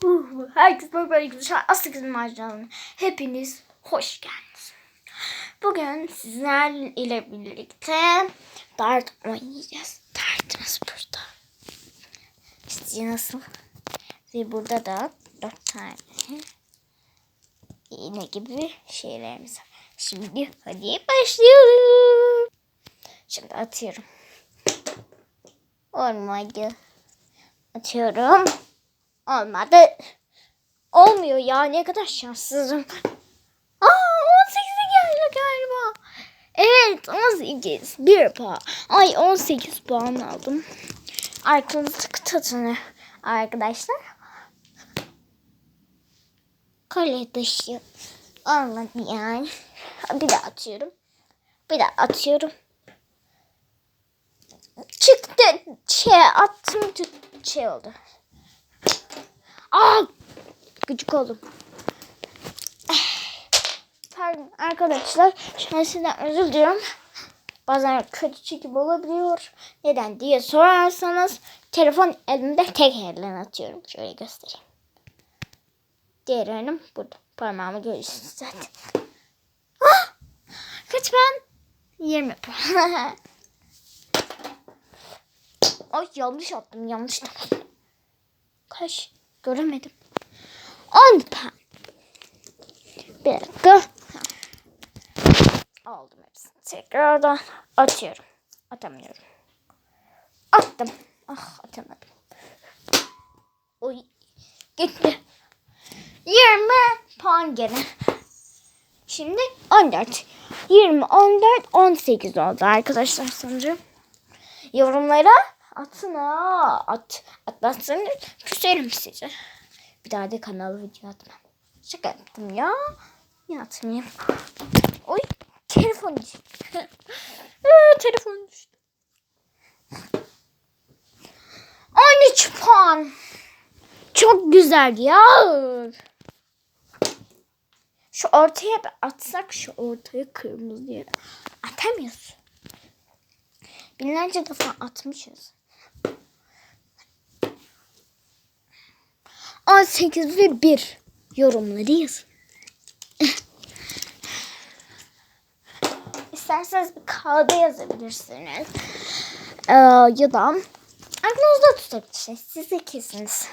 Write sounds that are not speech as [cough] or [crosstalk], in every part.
[laughs] Herkes böyle böyle güzel Aslı Maceralarına hepiniz hoş geldiniz. Bugün sizler ile birlikte dart oynayacağız. Dartımız burada. Sizce nasıl? Ve burada da dört tane iğne gibi şeylerimiz var. Şimdi hadi başlayalım. Şimdi atıyorum. Olmadı. Atıyorum. Olmadı. Olmuyor ya ne kadar şanssızım. Aa 18'e geldi galiba. Evet 18. Bir puan. Ay 18 puan aldım. Arkanızı tutun arkadaşlar. Kale dışı. Olmadı yani. Bir daha atıyorum. Bir daha atıyorum. Çıktı. Şey attım. Şey oldu. Aa! Gıcık oldum. Pardon arkadaşlar. Şimdi sizden özür diliyorum. Bazen kötü çekim olabiliyor. Neden diye sorarsanız telefon elimde tek elle atıyorum. Şöyle göstereyim. Diğer elim burada. Parmağımı görüyorsunuz zaten. Ah! Kaç ben? 20 puan. [laughs] Ay yanlış attım. Yanlış attım. Kaç? Göremedim. 10 puan. Bir dakika. Aldım hepsini. Tekrardan atıyorum. Atamıyorum. Attım. Ah atamadım. Oy. Gitti. 20 puan gene. Şimdi 14. 20, 14, 18 oldu arkadaşlar sanırım. Yorumlara atın ha. At, atmazsanız küserim size. Bir daha da kanala video atmam. Şaka yaptım ya. Niye atmayayım? Oy telefon düştü. [laughs] Ee, telefon düştü. 13 puan. Çok güzel ya. Şu ortaya bir atsak şu ortaya kırmızıya. Atamıyoruz. Binlerce defa atmışız. 18 ve 1 yorumları yazın. İsterseniz bir kağıda yazabilirsiniz. Ee, ya da aklınızda tutabilirsiniz. Siz de kesiniz.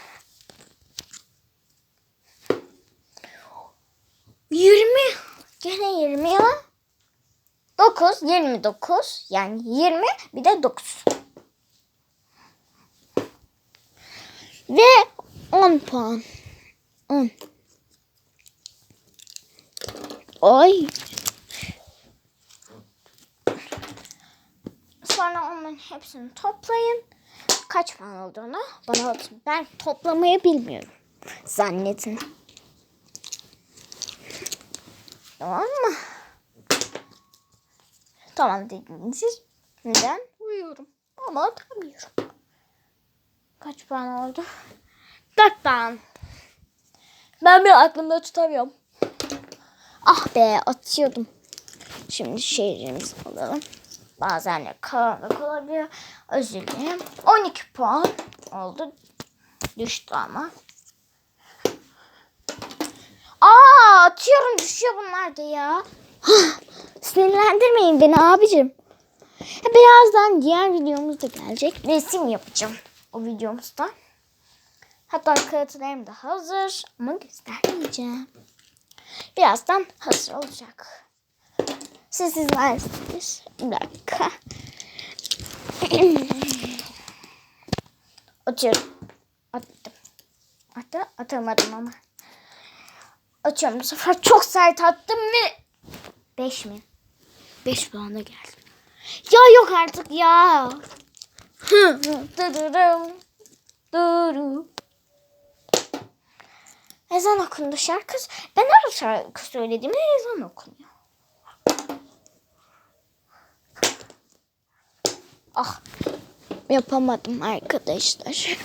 20. Gene 20 ya. 9, 29. Yani 20 bir de 9. Ve 10 puan. 10. Ay. Sonra onların hepsini toplayın. Kaç puan olduğunu bana atın. Ben toplamayı bilmiyorum. Zannedin. Tamam mı? Tamam dediniz. Neden? Uyuyorum. Ama atamıyorum. Kaç puan oldu? 4 puan. Ben bir aklımda tutamıyorum. Ah be atıyordum. Şimdi şehrimizi alalım. Bazen de karanlık olabiliyor. Özür dilerim. 12 puan oldu. Düştü ama. Aa atıyorum düşüyor bunlar da ya. Sinirlendirmeyin beni abicim. Birazdan diğer videomuz da gelecek. Resim yapacağım o videomuzda. Hatta kağıtlarım da hazır ama göstermeyeceğim. Birazdan hazır olacak. Siz izlersiniz. Bir dakika. [clears throat] Atıyorum. Attım. Attım. Atamadım ama. Atıyorum bu sefer çok sert attım ve 5 mi? 5 puana geldim. Ya yok artık ya. Dırırım. Duru. Ezan okundu şarkı. Ben her şarkı söylediğimde ezan okunuyor. Ah yapamadım arkadaşlar.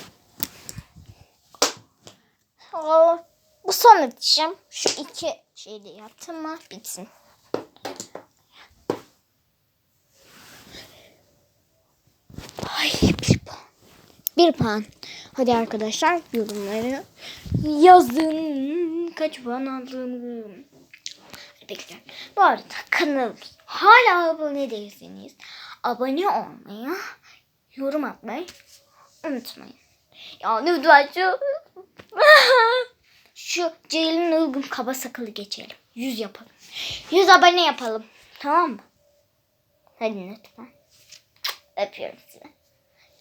Bu son atışım. Şu iki şeyi de yaptım bitsin. Ay bir puan. Bir puan. Hadi arkadaşlar yorumları yazın. Kaç puan aldığımı. Bekler. Bu arada kanalımız hala abone değilseniz abone olmayı, yorum atmayı unutmayın. Ya lütfen şu şu Ceylin Ilgın kaba sakalı geçelim. 100 yapalım. 100 abone yapalım. Tamam mı? Hadi lütfen. Öpüyorum sizi.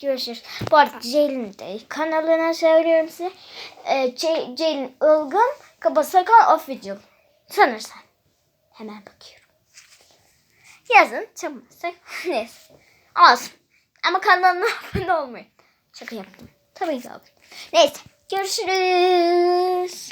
Görüşürüz. Bu arada Ceylin de kanalına söylüyorum size. Ee, Ce- Ceylin Ilgın Kaba Sakal Official. Sanırsam. Hemen bakıyorum. Yazın çıkmazsa [laughs] neyse. Olsun. Ama kanalına [laughs] abone olmayın. Şaka yaptım. Tabii ki abi. Neyse. Görüşürüz.